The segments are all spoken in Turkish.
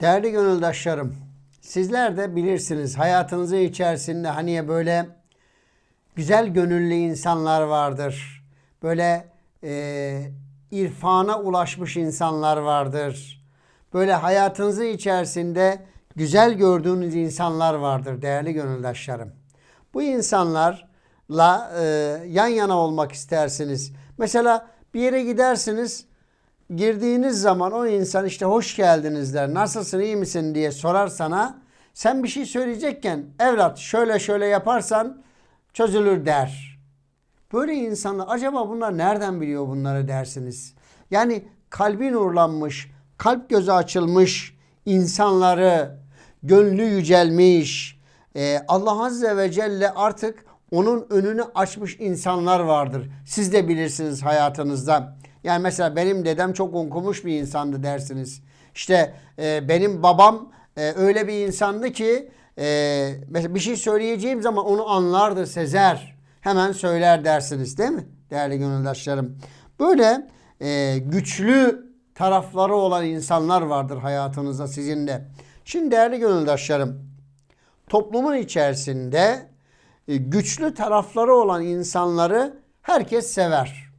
Değerli gönüldaşlarım, sizler de bilirsiniz hayatınızın içerisinde hani böyle güzel gönüllü insanlar vardır. Böyle e, irfana ulaşmış insanlar vardır. Böyle hayatınızın içerisinde güzel gördüğünüz insanlar vardır değerli gönüldaşlarım. Bu insanlarla e, yan yana olmak istersiniz. Mesela bir yere gidersiniz, girdiğiniz zaman o insan işte hoş geldiniz der. Nasılsın iyi misin diye sorar sana. Sen bir şey söyleyecekken evlat şöyle şöyle yaparsan çözülür der. Böyle insanlar acaba bunlar nereden biliyor bunları dersiniz. Yani kalbi nurlanmış, kalp gözü açılmış insanları, gönlü yücelmiş, e, Allah Azze ve Celle artık onun önünü açmış insanlar vardır. Siz de bilirsiniz hayatınızda. Yani mesela benim dedem çok okumuş bir insandı dersiniz. İşte e, benim babam e, öyle bir insandı ki e, mesela bir şey söyleyeceğim zaman onu anlardı, sezer. Hemen söyler dersiniz değil mi değerli gönüldaşlarım? Böyle e, güçlü tarafları olan insanlar vardır hayatınızda sizin de. Şimdi değerli gönüldaşlarım toplumun içerisinde e, güçlü tarafları olan insanları herkes sever.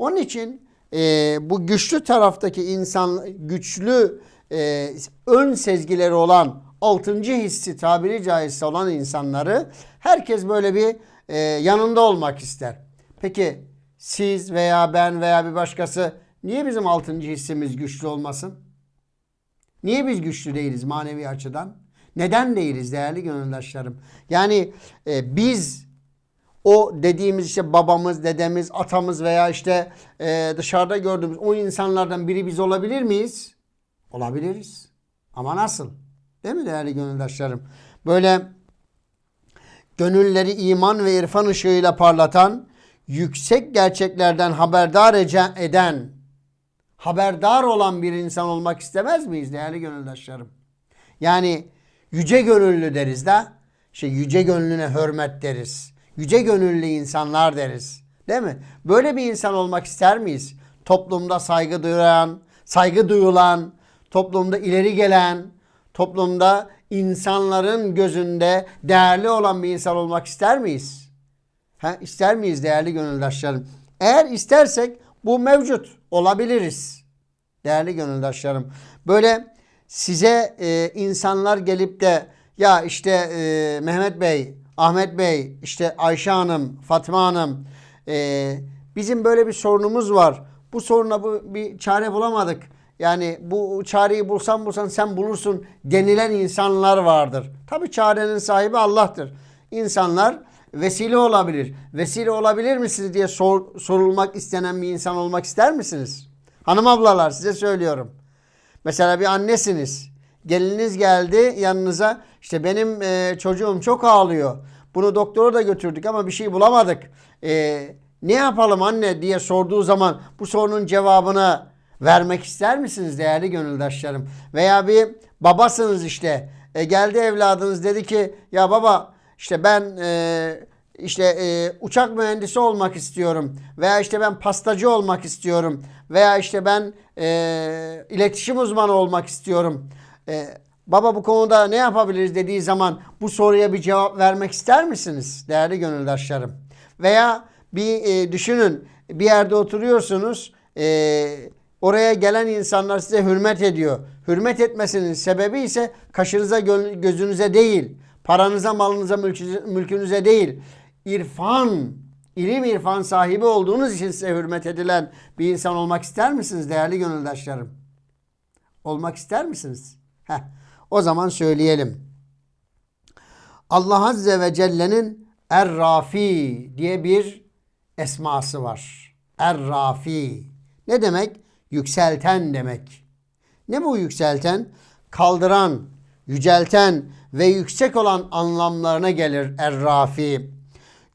Onun için e, bu güçlü taraftaki insan güçlü e, ön sezgileri olan altıncı hissi tabiri caizse olan insanları herkes böyle bir e, yanında olmak ister. Peki siz veya ben veya bir başkası niye bizim altıncı hissimiz güçlü olmasın? Niye biz güçlü değiliz manevi açıdan? Neden değiliz değerli gönüldaşlarım? Yani e, biz o dediğimiz işte babamız, dedemiz, atamız veya işte e, dışarıda gördüğümüz o insanlardan biri biz olabilir miyiz? Olabiliriz. Ama nasıl? Değil mi değerli gönüldaşlarım? Böyle gönülleri iman ve irfan ışığıyla parlatan, yüksek gerçeklerden haberdar eden, haberdar olan bir insan olmak istemez miyiz değerli gönüldaşlarım? Yani yüce gönüllü deriz da, işte yüce gönlüne hürmet deriz. Yüce gönüllü insanlar deriz. Değil mi? Böyle bir insan olmak ister miyiz? Toplumda saygı duyan, saygı duyulan, toplumda ileri gelen, toplumda insanların gözünde değerli olan bir insan olmak ister miyiz? Ha, ister miyiz değerli gönüldaşlarım? Eğer istersek bu mevcut olabiliriz. Değerli gönüldaşlarım. Böyle size e, insanlar gelip de ya işte e, Mehmet Bey, Ahmet Bey, işte Ayşe Hanım, Fatma Hanım e, bizim böyle bir sorunumuz var. Bu soruna bu bir çare bulamadık. Yani bu çareyi bulsan bulsan sen bulursun denilen insanlar vardır. Tabi çarenin sahibi Allah'tır. İnsanlar vesile olabilir. Vesile olabilir misiniz diye sor, sorulmak istenen bir insan olmak ister misiniz? Hanım ablalar size söylüyorum. Mesela bir annesiniz. Geliniz geldi yanınıza. İşte benim e, çocuğum çok ağlıyor. Bunu doktora da götürdük ama bir şey bulamadık. E, ne yapalım anne diye sorduğu zaman bu sorunun cevabını vermek ister misiniz değerli gönüldaşlarım? Veya bir babasınız işte. E, geldi evladınız dedi ki ya baba işte ben e, işte e, uçak mühendisi olmak istiyorum veya işte ben pastacı olmak istiyorum veya işte ben e, iletişim uzmanı olmak istiyorum. E, baba bu konuda ne yapabiliriz dediği zaman bu soruya bir cevap vermek ister misiniz değerli gönüldaşlarım? Veya bir e, düşünün bir yerde oturuyorsunuz e, oraya gelen insanlar size hürmet ediyor. Hürmet etmesinin sebebi ise kaşınıza gö- gözünüze değil paranıza malınıza mülkünüze değil irfan, ilim irfan sahibi olduğunuz için size hürmet edilen bir insan olmak ister misiniz değerli gönüldaşlarım? Olmak ister misiniz? Heh, o zaman söyleyelim. Allah Azze ve Celle'nin Er-Rafi diye bir esması var. Er-Rafi. Ne demek? Yükselten demek. Ne bu yükselten? Kaldıran, yücelten ve yüksek olan anlamlarına gelir Er-Rafi.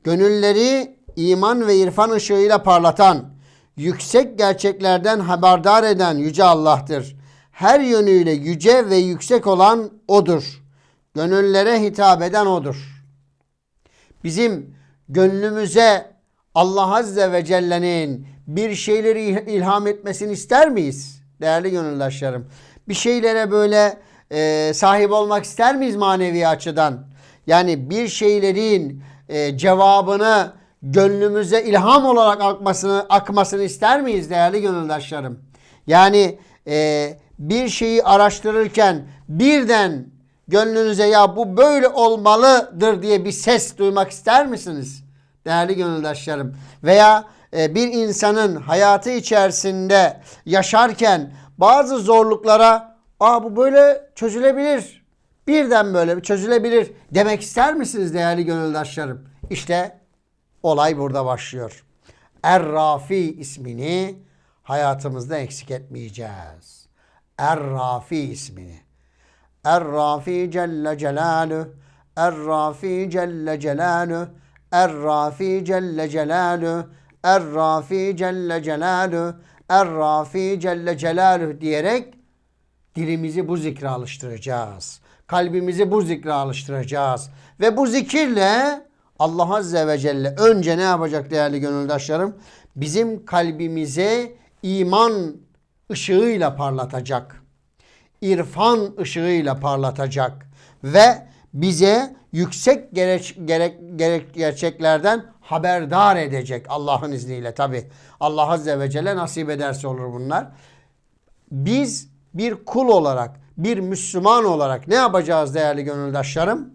Gönülleri iman ve irfan ışığıyla parlatan, yüksek gerçeklerden haberdar eden Yüce Allah'tır. Her yönüyle yüce ve yüksek olan O'dur. Gönüllere hitap eden O'dur. Bizim gönlümüze Allah Azze ve Celle'nin bir şeyleri ilham etmesini ister miyiz? Değerli gönüldaşlarım. Bir şeylere böyle e, sahip olmak ister miyiz manevi açıdan? Yani bir şeylerin e, cevabını gönlümüze ilham olarak akmasını akmasını ister miyiz değerli gönüldaşlarım? Yani e, bir şeyi araştırırken birden gönlünüze ya bu böyle olmalıdır diye bir ses duymak ister misiniz? Değerli gönüldaşlarım. Veya e, bir insanın hayatı içerisinde yaşarken bazı zorluklara Aa bu böyle çözülebilir. Birden böyle çözülebilir demek ister misiniz değerli gönüldaşlarım? İşte olay burada başlıyor. Er-Rafi ismini hayatımızda eksik etmeyeceğiz. Er-Rafi ismini. Er-Rafi Celle Celaluhu. Er-Rafi Celle Celaluhu. Er-Rafi Celle Celaluhu. Er-Rafi Celle Celaluhu. Er-Rafi Celle Celaluhu diyerek dilimizi bu zikre alıştıracağız. Kalbimizi bu zikre alıştıracağız. Ve bu zikirle Allah Azze ve Celle önce ne yapacak değerli gönüldaşlarım? Bizim kalbimize iman ışığıyla parlatacak. İrfan ışığıyla parlatacak. Ve bize yüksek gerek, gerek, gerek gerçeklerden haberdar edecek Allah'ın izniyle tabi. Allah Azze ve Celle nasip ederse olur bunlar. Biz bir kul olarak, bir Müslüman olarak ne yapacağız değerli gönüldaşlarım?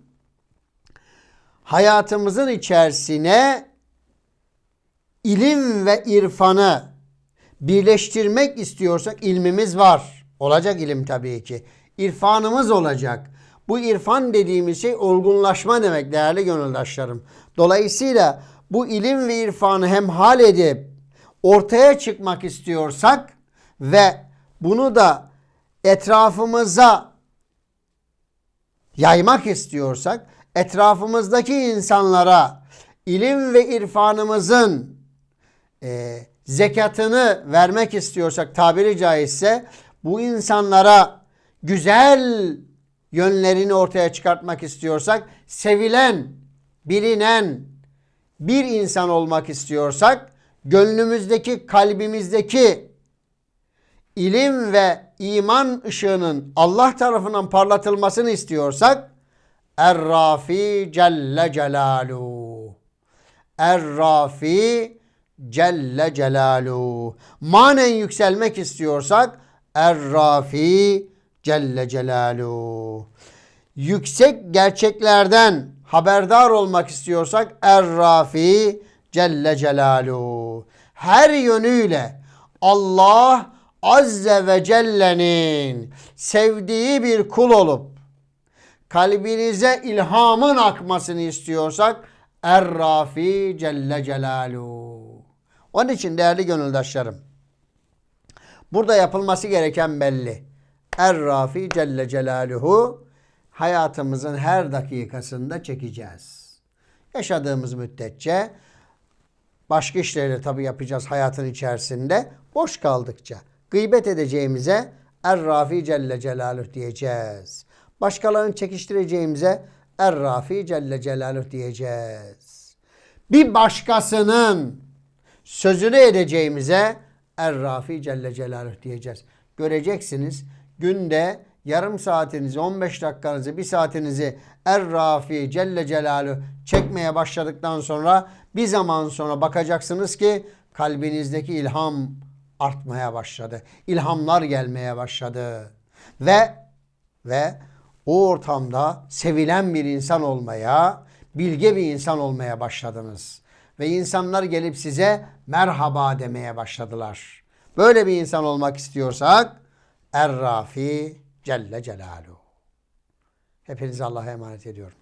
Hayatımızın içerisine ilim ve irfanı birleştirmek istiyorsak ilmimiz var. Olacak ilim tabii ki. İrfanımız olacak. Bu irfan dediğimiz şey olgunlaşma demek değerli gönüldaşlarım. Dolayısıyla bu ilim ve irfanı hem hal edip ortaya çıkmak istiyorsak ve bunu da etrafımıza yaymak istiyorsak etrafımızdaki insanlara ilim ve irfanımızın e, zekatını vermek istiyorsak tabiri caizse bu insanlara güzel yönlerini ortaya çıkartmak istiyorsak sevilen, bilinen bir insan olmak istiyorsak gönlümüzdeki, kalbimizdeki ilim ve iman ışığının Allah tarafından parlatılmasını istiyorsak Er-Rafi Celle Celaluhu. Er-Rafi Celle Celaluhu. Manen yükselmek istiyorsak Er-Rafi Celle Celaluhu. Yüksek gerçeklerden haberdar olmak istiyorsak Er-Rafi Celle Celaluhu. Her yönüyle Allah Azze ve Celle'nin sevdiği bir kul olup kalbinize ilhamın akmasını istiyorsak Er-Rafi Celle Celaluhu. Onun için değerli gönüldaşlarım burada yapılması gereken belli. Er-Rafi Celle Celaluhu hayatımızın her dakikasında çekeceğiz. Yaşadığımız müddetçe başka işleri tabi yapacağız hayatın içerisinde. Boş kaldıkça gıybet edeceğimize Er-Rafi Celle Celaluhu diyeceğiz. Başkalarını çekiştireceğimize Er-Rafi Celle Celaluhu diyeceğiz. Bir başkasının sözünü edeceğimize Er-Rafi Celle Celaluhu diyeceğiz. Göreceksiniz günde yarım saatinizi, 15 dakikanızı, bir saatinizi Er-Rafi Celle Celaluhu çekmeye başladıktan sonra bir zaman sonra bakacaksınız ki kalbinizdeki ilham artmaya başladı. İlhamlar gelmeye başladı. Ve ve o ortamda sevilen bir insan olmaya, bilge bir insan olmaya başladınız. Ve insanlar gelip size merhaba demeye başladılar. Böyle bir insan olmak istiyorsak Er-Rafi Celle Celaluhu. Hepinizi Allah'a emanet ediyorum.